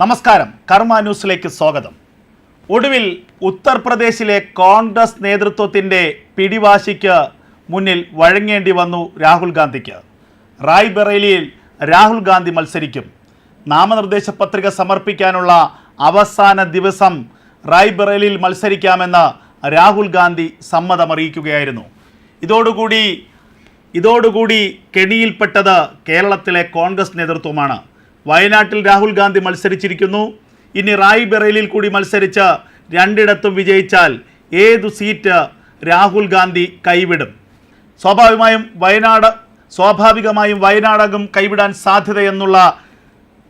നമസ്കാരം. കർമ്മ ന്യൂസിലേക്ക് സ്വാഗതം. ഒടുവിൽ ഉത്തർപ്രദേശിലെ കോൺഗ്രസ് നേതൃത്വത്തിന്റെ പിടിവാശിക്ക് മുന്നിൽ വഴങ്ങേണ്ടി വന്നു രാഹുൽ ഗാന്ധിക്ക്. റായ്ബറേലിയിൽ രാഹുൽ ഗാന്ധി മത്സരിക്കും. നാമനിർദ്ദേശ പത്രിക സമർപ്പിക്കാനുള്ള അവസാന ദിവസം റായ്ബറേലിയിൽ മത്സരിക്കാമെന്ന് രാഹുൽ ഗാന്ധി സമ്മതമറിയിക്കുകയായിരുന്നു. ഇതോടുകൂടി ഇതോടുകൂടി കെണിയിൽപ്പെട്ടത് കേരളത്തിലെ കോൺഗ്രസ് നേതൃത്വമാണ്. വയനാട്ടിൽ രാഹുൽ ഗാന്ധി മത്സരിച്ചിരിക്കുന്നു. ഇനി റായ്ബറേലിയിൽ കൂടി മത്സരിച്ച് രണ്ടിടത്തും വിജയിച്ചാൽ ഏതു സീറ്റ് രാഹുൽ ഗാന്ധി കൈവിടും? സ്വാഭാവികമായും വയനാട് സ്വാഭാവികമായും വയനാടകം കൈവിടാൻ സാധ്യതയെന്നുള്ള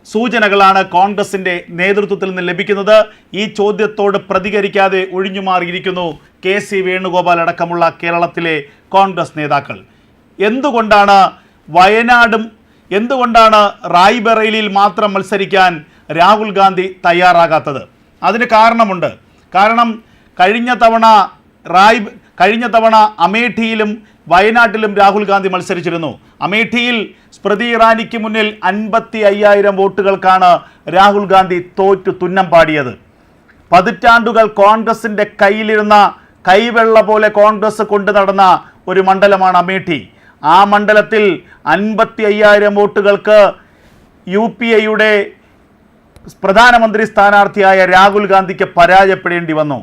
സൂചനകളാണ് കോൺഗ്രസിന്റെ നേതൃത്വത്തിൽ നിന്ന് ലഭിക്കുന്നത്. ഈ ചോദ്യത്തോട് പ്രതികരിക്കാതെ ഒഴിഞ്ഞുമാറിയിരിക്കുന്നു കെ സി വേണുഗോപാൽ അടക്കമുള്ള കേരളത്തിലെ കോൺഗ്രസ് നേതാക്കൾ. എന്തുകൊണ്ടാണ് വയനാടും എന്തുകൊണ്ടാണ് റായ്ബറേലിയിൽ മാത്രം മത്സരിക്കാൻ രാഹുൽ ഗാന്ധി തയ്യാറാകാത്തത്? അതിന് കാരണമുണ്ട്. കാരണം കഴിഞ്ഞ തവണ റായ് കഴിഞ്ഞ തവണ അമേഠിയിലും വയനാട്ടിലും രാഹുൽ ഗാന്ധി മത്സരിച്ചിരുന്നു. അമേഠിയിൽ സ്മൃതി ഇറാനിക്ക് മുന്നിൽ അൻപത്തി അയ്യായിരം വോട്ടുകൾക്കാണ് രാഹുൽ ഗാന്ധി തോറ്റു തുന്നം പാടിയത്. പതിറ്റാണ്ടുകൾ കോൺഗ്രസിന്റെ കയ്യിലിരുന്ന കൈവെള്ള പോലെ കോൺഗ്രസ് കൊണ്ടു നടന്ന ഒരു മണ്ഡലമാണ് അമേഠി. ആ മണ്ഡലത്തിൽ അൻപത്തി അയ്യായിരം വോട്ടുകൾക്ക് യു പി എയുടെ പ്രധാനമന്ത്രി സ്ഥാനാർത്ഥിയായ രാഹുൽ ഗാന്ധിക്ക് പരാജയപ്പെടേണ്ടി വന്നു.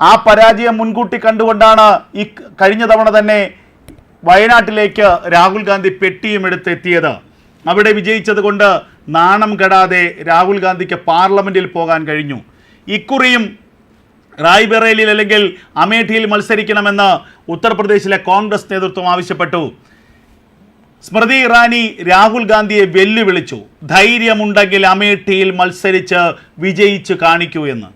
ആ പരാജയം മുൻകൂട്ടി കണ്ടുകൊണ്ടാണ് ഈ കഴിഞ്ഞ തവണ തന്നെ വയനാട്ടിലേക്ക് രാഹുൽ ഗാന്ധി പെട്ടിയും എടുത്തെത്തിയത്. അവിടെ വിജയിച്ചത് കൊണ്ട് നാണം കെടാതെ രാഹുൽ ഗാന്ധിക്ക് പാർലമെന്റിൽ പോകാൻ കഴിഞ്ഞു. ഇക്കുറിയും റായ്ബറേലിയിൽ അല്ലെങ്കിൽ അമേഠിയിൽ മത്സരിക്കണമെന്ന് ഉത്തർപ്രദേശിലെ കോൺഗ്രസ് നേതൃത്വം ആവശ്യപ്പെട്ടു. സ്മൃതി ഇറാനി രാഹുൽ ഗാന്ധിയെ വെല്ലുവിളിച്ചു. ധൈര്യമുണ്ടെങ്കിൽ അമേഠിയിൽ മത്സരിച്ച് വിജയിച്ച് കാണിക്കൂ എന്ന്.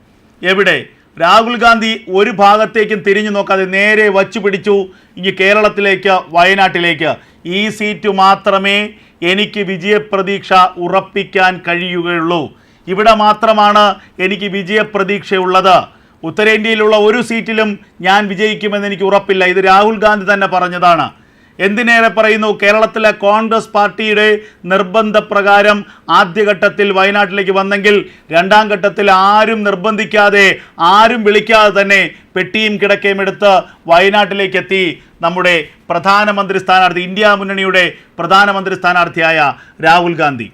എവിടെ? രാഹുൽ ഗാന്ധി ഒരു ഭാഗത്തേക്കും തിരിഞ്ഞു നോക്കാതെ നേരെ വച്ചു പിടിച്ചു. ഇനി കേരളത്തിലേക്ക് വയനാട്ടിലേക്ക്. ഈ സീറ്റ് മാത്രമേ എനിക്ക് വിജയപ്രതീക്ഷ ഉറപ്പിക്കാൻ കഴിയുകയുള്ളൂ. ഇവിടെ മാത്രമാണ് എനിക്ക് വിജയപ്രതീക്ഷയുള്ളത്. ഉത്തരേന്ത്യയിലുള്ള ഒരു സീറ്റിലും ഞാൻ വിജയിക്കുമെന്ന് എനിക്ക് ഉറപ്പില്ല. ഇത് രാഹുൽ ഗാന്ധി തന്നെ പറഞ്ഞതാണ്. എന്തിനേറെ പറയുന്നു? കേരളത്തിലെ കോൺഗ്രസ് പാർട്ടിയുടെ നിർബന്ധപ്രകാരം ആദ്യഘട്ടത്തിൽ വയനാട്ടിലേക്ക് വന്നെങ്കിൽ രണ്ടാം ഘട്ടത്തിൽ ആരും നിർബന്ധിക്കാതെ ആരും വിളിക്കാതെ തന്നെ പെട്ടിയും കിടക്കയും എടുത്ത് വയനാട്ടിലേക്ക് എത്തി നമ്മുടെ പ്രധാനമന്ത്രി സ്ഥാനാർത്ഥി ഇന്ത്യ മുന്നണിയുടെ പ്രധാനമന്ത്രി സ്ഥാനാർത്ഥിയായ രാഹുൽ ഗാന്ധി.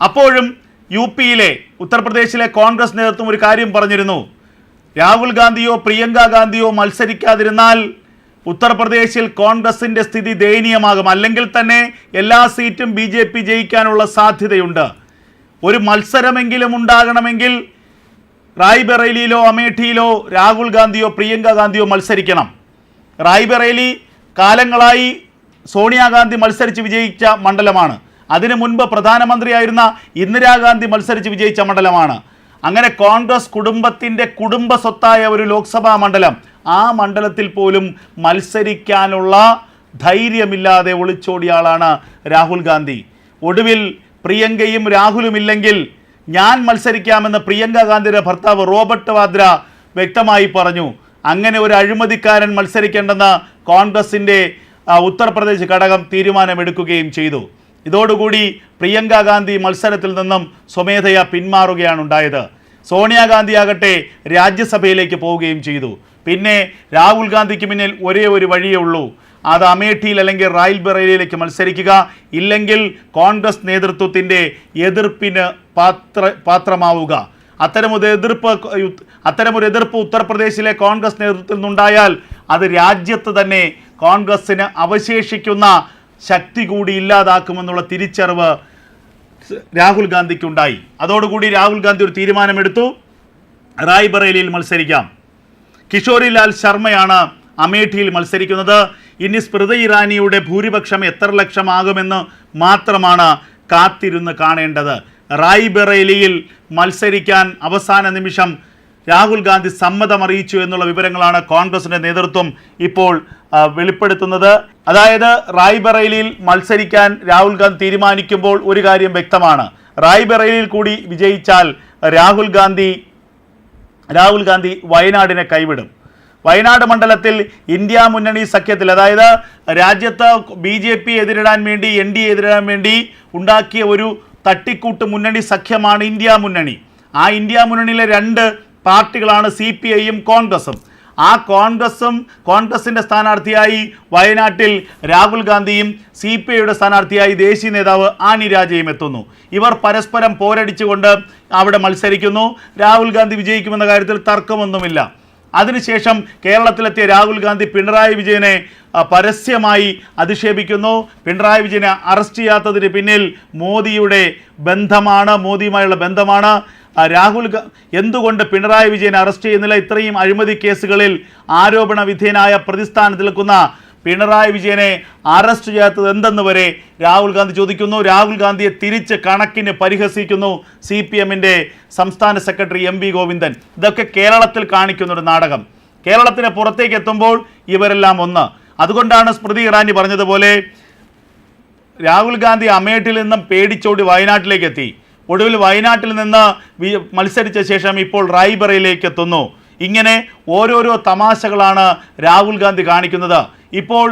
അപ്പോഴും യു പിയിലെ ഉത്തർപ്രദേശിലെ കോൺഗ്രസ് നേതൃത്വം ഒരു കാര്യം പറഞ്ഞിരുന്നു. രാഹുൽ ഗാന്ധിയോ പ്രിയങ്ക ഗാന്ധിയോ മത്സരിക്കാതിരുന്നാൽ ഉത്തർപ്രദേശിൽ കോൺഗ്രസിന്റെ സ്ഥിതി ദയനീയമാകും. അല്ലെങ്കിൽ തന്നെ എല്ലാ സീറ്റും ബി ജെ പി ജയിക്കാനുള്ള സാധ്യതയുണ്ട്. ഒരു മത്സരമെങ്കിലും ഉണ്ടാകണമെങ്കിൽ റായ്ബറേലിയിലോ അമേഠിയിലോ രാഹുൽ ഗാന്ധിയോ പ്രിയങ്ക ഗാന്ധിയോ മത്സരിക്കണം. റായ്ബറേലി കാലങ്ങളായി സോണിയാഗാന്ധി മത്സരിച്ച് വിജയിച്ച മണ്ഡലമാണ്. അതിനു മുൻപ് പ്രധാനമന്ത്രിയായിരുന്ന ഇന്ദിരാഗാന്ധി മത്സരിച്ച് വിജയിച്ച മണ്ഡലമാണ്. അങ്ങനെ കോൺഗ്രസ് കുടുംബത്തിന്റെ കുടുംബ സ്വത്തായ ഒരു ലോക്സഭാ മണ്ഡലം ആ മണ്ഡലത്തിൽ പോലും മത്സരിക്കാനുള്ള ധൈര്യമില്ലാതെ ഒളിച്ചോടിയ ആളാണ് രാഹുൽ ഗാന്ധി. ഒടുവിൽ പ്രിയങ്കയും രാഹുലും ഇല്ലെങ്കിൽ ഞാൻ മത്സരിക്കാമെന്ന് പ്രിയങ്ക ഗാന്ധിയുടെ ഭർത്താവ് റോബർട്ട് വാദ്ര വ്യക്തമായി പറഞ്ഞു. അങ്ങനെ ഒരു അഴിമതിക്കാരൻ മത്സരിക്കേണ്ടെന്ന് കോൺഗ്രസിന്റെ ഉത്തർപ്രദേശ് ഘടകം തീരുമാനമെടുക്കുകയും ചെയ്തു. ഇതോടുകൂടി പ്രിയങ്ക ഗാന്ധി മത്സരത്തിൽ നിന്നും സ്വമേധയ പിന്മാറുകയാണ് ഉണ്ടായത് സോണിയാഗാന്ധി ആകട്ടെ രാജ്യസഭയിലേക്ക് പോവുകയും ചെയ്തു. പിന്നെ രാഹുൽ ഗാന്ധിക്ക് മുന്നിൽ ഒരേ ഒരു വഴിയേ ഉള്ളൂ. അത് അമേഠിയിൽ അല്ലെങ്കിൽ റായ്ബറേലിയിലേക്ക് മത്സരിക്കുക. ഇല്ലെങ്കിൽ കോൺഗ്രസ് നേതൃത്വത്തിന്റെ എതിർപ്പിന് പാത്ര പാത്രമാവുക. അത്തരമൊരു എതിർപ്പ് അത്തരമൊരു എതിർപ്പ് ഉത്തർപ്രദേശിലെ കോൺഗ്രസ് നേതൃത്വത്തിൽ നിന്നുണ്ടായാൽ അത് രാജ്യത്ത് തന്നെ കോൺഗ്രസ്സിന് അവശേഷിക്കുന്ന ശക്തി കൂടി ഇല്ലാതാക്കുമെന്നുള്ള തിരിച്ചറിവ് രാഹുൽ ഗാന്ധിക്കുണ്ടായി. അതോടുകൂടി രാഹുൽ ഗാന്ധി ഒരു തീരുമാനമെടുത്തു. റായ്ബറേലിയിൽ മത്സരിക്കാം. കിഷോരിലാൽ ശർമ്മയാണ് അമേഠിയിൽ മത്സരിക്കുന്നത്. ഇനി സ്മൃതി ഇറാനിയുടെ ഭൂരിപക്ഷം എത്ര ലക്ഷമാകുമെന്ന് മാത്രമാണ് കാത്തിരുന്ന് കാണേണ്ടത്. റായ്ബറേലിയിൽ മത്സരിക്കാൻ അവസാന നിമിഷം രാഹുൽ ഗാന്ധി സമ്മതമറിയിച്ചു എന്നുള്ള വിവരങ്ങളാണ് കോൺഗ്രസിന്റെ നേതൃത്വം ഇപ്പോൾ വെളിപ്പെടുത്തുന്നത്. അതായത് റായ്ബറേലിയിൽ മത്സരിക്കാൻ രാഹുൽ ഗാന്ധി തീരുമാനിക്കുമ്പോൾ ഒരു കാര്യം വ്യക്തമാണ്. റായ്ബറേലിയിൽ കൂടി വിജയിച്ചാൽ രാഹുൽ ഗാന്ധി രാഹുൽ ഗാന്ധി വയനാടിനെ കൈവിടും. വയനാട് മണ്ഡലത്തിൽ ഇന്ത്യ മുന്നണി സഖ്യത്തിൽ അതായത് രാജ്യത്ത് ബി ജെ പി എതിരിടാൻ വേണ്ടി എൻ ഡി എ എതിരിടാൻ വേണ്ടി ഉണ്ടാക്കിയ ഒരു തട്ടിക്കൂട്ട് മുന്നണി സഖ്യമാണ് ഇന്ത്യ മുന്നണി. ആ ഇന്ത്യ മുന്നണിയിലെ രണ്ട് പാർട്ടികളാണ് സി പി ഐയും കോൺഗ്രസും. ആ കോൺഗ്രസും കോൺഗ്രസിന്റെ സ്ഥാനാർത്ഥിയായി വയനാട്ടിൽ രാഹുൽ ഗാന്ധിയും സി പി ഐയുടെ സ്ഥാനാർത്ഥിയായി ദേശീയ നേതാവ് ആനി രാജയും എത്തുന്നു. ഇവർ പരസ്പരം പോരടിച്ചുകൊണ്ട് അവിടെ മത്സരിക്കുന്നു. രാഹുൽ ഗാന്ധി വിജയിക്കുമെന്ന കാര്യത്തിൽ തർക്കമൊന്നുമില്ല. അതിനുശേഷം കേരളത്തിലെത്തിയ രാഹുൽ ഗാന്ധി പിണറായി വിജയനെ പരസ്യമായി അധിക്ഷേപിക്കുന്നു. പിണറായി വിജയനെ അറസ്റ്റ് ചെയ്യാത്തതിന് പിന്നിൽ മോദിയുടെ ബന്ധമാണ് മോദിയുമായുള്ള ബന്ധമാണ്. രാഹുൽ എന്തുകൊണ്ട് പിണറായി വിജയനെ അറസ്റ്റ് ചെയ്യുന്നില്ല? ഇത്രയും അഴിമതി കേസുകളിൽ ആരോപണ വിധേയനായ പ്രതിസ്ഥാനത്ത് നിൽക്കുന്ന പിണറായി വിജയനെ അറസ്റ്റ് ചെയ്യാത്തത് എന്തെന്ന് വരെ രാഹുൽ ഗാന്ധി ചോദിക്കുന്നു. രാഹുൽ ഗാന്ധിയെ തിരിച്ച് കണക്കിന് പരിഹസിക്കുന്നു സി പി എമ്മിന്റെ സംസ്ഥാന സെക്രട്ടറി എം വി ഗോവിന്ദൻ. ഇതൊക്കെ കേരളത്തിൽ കാണിക്കുന്ന ഒരു നാടകം. കേരളത്തിന് പുറത്തേക്ക് എത്തുമ്പോൾ ഇവരെല്ലാം ഒന്ന്. അതുകൊണ്ടാണ് സ്മൃതി ഇറാനി പറഞ്ഞതുപോലെ രാഹുൽ ഗാന്ധി അമേഠിൽ നിന്നും പേടിച്ചോടി വയനാട്ടിലേക്ക് എത്തി. ഒടുവിൽ വയനാട്ടിൽ നിന്ന് മത്സരിച്ച ശേഷം ഇപ്പോൾ റായ്ബറയിലേക്ക് എത്തുന്നു. ഇങ്ങനെ ഓരോരോ തമാശകളാണ് രാഹുൽ ഗാന്ധി കാണിക്കുന്നത്. ഇപ്പോൾ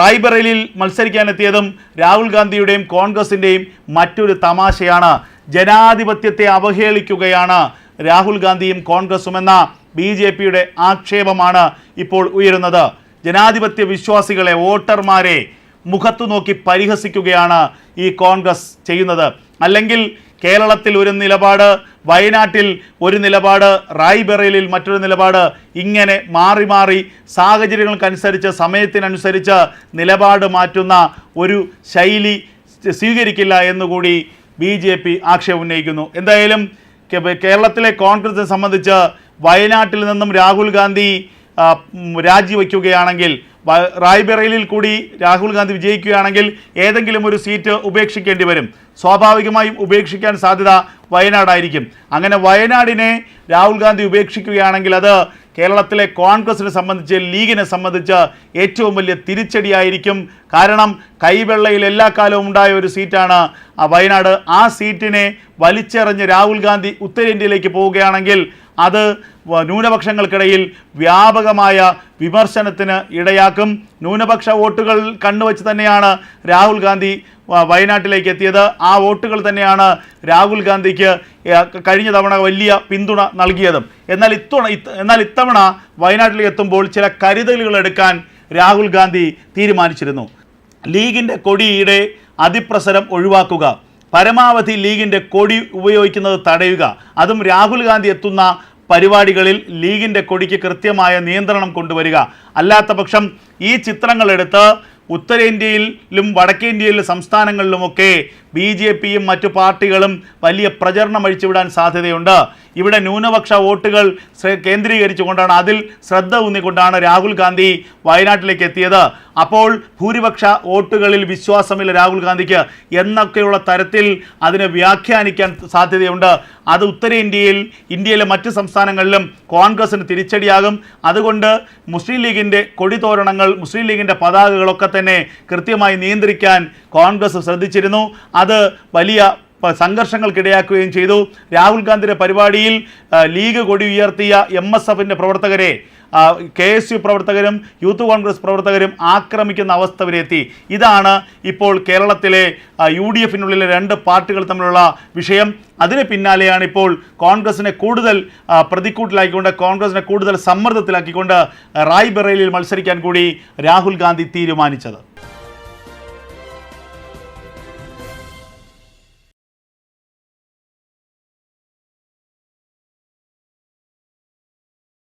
റായ്ബറേലിയിൽ മത്സരിക്കാനെത്തിയതും രാഹുൽ ഗാന്ധിയുടെയും കോൺഗ്രസിന്റെയും മറ്റൊരു തമാശയാണ്. ജനാധിപത്യത്തെ അവഹേളിക്കുകയാണ് രാഹുൽ ഗാന്ധിയും കോൺഗ്രസും എന്ന ബി ജെ പിയുടെ ആക്ഷേപമാണ് ഇപ്പോൾ ഉയരുന്നത്. ജനാധിപത്യ വിശ്വാസികളെ വോട്ടർമാരെ മുഖത്തു നോക്കി പരിഹസിക്കുകയാണ് ഈ കോൺഗ്രസ് ചെയ്യുന്നത്. അല്ലെങ്കിൽ കേരളത്തിൽ ഒരു നിലപാട് വയനാട്ടിൽ ഒരു നിലപാട് റായ്ബറേലിൽ മറ്റൊരു നിലപാട് ഇങ്ങനെ മാറി മാറി സാഹചര്യങ്ങൾക്കനുസരിച്ച് സമയത്തിനനുസരിച്ച് നിലപാട് മാറ്റുന്ന ഒരു ശൈലി സ്വീകരിക്കില്ല എന്നുകൂടി ബി ജെ പി ആക്ഷേപം ഉന്നയിക്കുന്നു. എന്തായാലും കേരളത്തിലെ കോൺഗ്രസിനെ സംബന്ധിച്ച് വയനാട്ടിൽ നിന്നും രാഹുൽ ഗാന്ധി രാജിവെക്കുകയാണെങ്കിൽ റായ്ബറേലിയിൽ കൂടി രാഹുൽ ഗാന്ധി വിജയിക്കുകയാണെങ്കിൽ ഏതെങ്കിലും ഒരു സീറ്റ് ഉപേക്ഷിക്കേണ്ടി വരും. സ്വാഭാവികമായും ഉപേക്ഷിക്കാൻ സാധ്യത വയനാടായിരിക്കും. അങ്ങനെ വയനാടിനെ രാഹുൽ ഗാന്ധി ഉപേക്ഷിക്കുകയാണെങ്കിൽ അത് കേരളത്തിലെ കോൺഗ്രസിനെ സംബന്ധിച്ച് ലീഗിനെ സംബന്ധിച്ച് ഏറ്റവും വലിയ തിരിച്ചടിയായിരിക്കും. കാരണം കൈവെള്ളയിൽ എല്ലാ കാലവും ഉണ്ടായ ഒരു സീറ്റാണ് ആ വയനാട്. ആ സീറ്റിനെ വലിച്ചെറിഞ്ഞ് രാഹുൽ ഗാന്ധി ഉത്തരേന്ത്യയിലേക്ക് പോവുകയാണെങ്കിൽ അത് ന്യൂനപക്ഷങ്ങൾക്കിടയിൽ വ്യാപകമായ വിമർശനത്തിന് ഇടയാക്കും. ന്യൂനപക്ഷ വോട്ടുകൾ കണ്ണുവച്ച് തന്നെയാണ് രാഹുൽ ഗാന്ധി വയനാട്ടിലേക്ക് എത്തിയത്. ആ വോട്ടുകൾ തന്നെയാണ് രാഹുൽ ഗാന്ധിക്ക് കഴിഞ്ഞ തവണ വലിയ പിന്തുണ നൽകിയതും. എന്നാൽ ഇത്തവണ എന്നാൽ ഇത്തവണ വയനാട്ടിലേക്ക് എത്തുമ്പോൾ ചില കരുതലുകൾ എടുക്കാൻ രാഹുൽ ഗാന്ധി തീരുമാനിച്ചിരുന്നു. ലീഗിന്റെ കൊടിയുടെ അതിപ്രസരം ഒഴിവാക്കുക. പരമാവധി ലീഗിന്റെ കൊടി ഉപയോഗിക്കുന്നത് തടയുക. അതും രാഹുൽ ഗാന്ധി എത്തുന്ന പരിപാടികളിൽ ലീഗിന്റെ കൊടിക്ക് കൃത്യമായ നിയന്ത്രണം കൊണ്ടുവരിക. അല്ലാത്ത പക്ഷം ഈ ചിത്രങ്ങളെടുത്ത് ഉത്തരേന്ത്യയിലും വടക്കേന്ത്യയിലെ സംസ്ഥാനങ്ങളിലുമൊക്കെ ബി ജെ പിയും മറ്റു പാർട്ടികളും വലിയ പ്രചരണം അഴിച്ചുവിടാൻ സാധ്യതയുണ്ട്. ഇവിടെ ന്യൂനപക്ഷ വോട്ടുകൾ കേന്ദ്രീകരിച്ചുകൊണ്ടാണ് അതിൽ ശ്രദ്ധ ഊന്നിക്കൊണ്ടാണ് രാഹുൽ ഗാന്ധി വയനാട്ടിലേക്ക് എത്തിയത്. അപ്പോൾ ഭൂരിപക്ഷ വോട്ടുകളിൽ വിശ്വാസമില്ല രാഹുൽ ഗാന്ധിക്ക് എന്നൊക്കെയുള്ള തരത്തിൽ അതിനെ വ്യാഖ്യാനിക്കാൻ സാധ്യതയുണ്ട്. അത് ഉത്തരേന്ത്യയിൽ ഇന്ത്യയിലെ മറ്റ് സംസ്ഥാനങ്ങളിലും കോൺഗ്രസിന് തിരിച്ചടിയാകും. അതുകൊണ്ട് മുസ്ലിം ലീഗിന്റെ കൊടിതോരണങ്ങൾ മുസ്ലിം ലീഗിന്റെ പതാകകളൊക്കെ തന്നെ കൃത്യമായി നിയന്ത്രിക്കാൻ കോൺഗ്രസ് ശ്രദ്ധിച്ചിരുന്നു. അത് വലിയ സംഘർഷങ്ങൾക്കിടയാക്കുകയും ചെയ്തു. രാഹുൽ ഗാന്ധിയുടെ പരിപാടിയിൽ ലീഗ് കൊടി ഉയർത്തിയ എം എസ് എഫിന്റെ പ്രവർത്തകരെ കെ എസ് യു പ്രവർത്തകരും യൂത്ത് കോൺഗ്രസ് പ്രവർത്തകരും ആക്രമിക്കുന്ന അവസ്ഥ വരെ എത്തി ഇതാണ് ഇപ്പോൾ കേരളത്തിലെ യു ഡി എഫിനുള്ളിലെ രണ്ട് പാർട്ടികൾ തമ്മിലുള്ള വിഷയം. അതിന് പിന്നാലെയാണ് ഇപ്പോൾ കോൺഗ്രസിനെ കൂടുതൽ പ്രതിക്കൂട്ടിലാക്കിക്കൊണ്ട് കോൺഗ്രസിനെ കൂടുതൽ സമ്മർദ്ദത്തിലാക്കിക്കൊണ്ട് റായ്ബറേലിയിൽ മത്സരിക്കാൻ കൂടി രാഹുൽ ഗാന്ധി തീരുമാനിച്ചത്.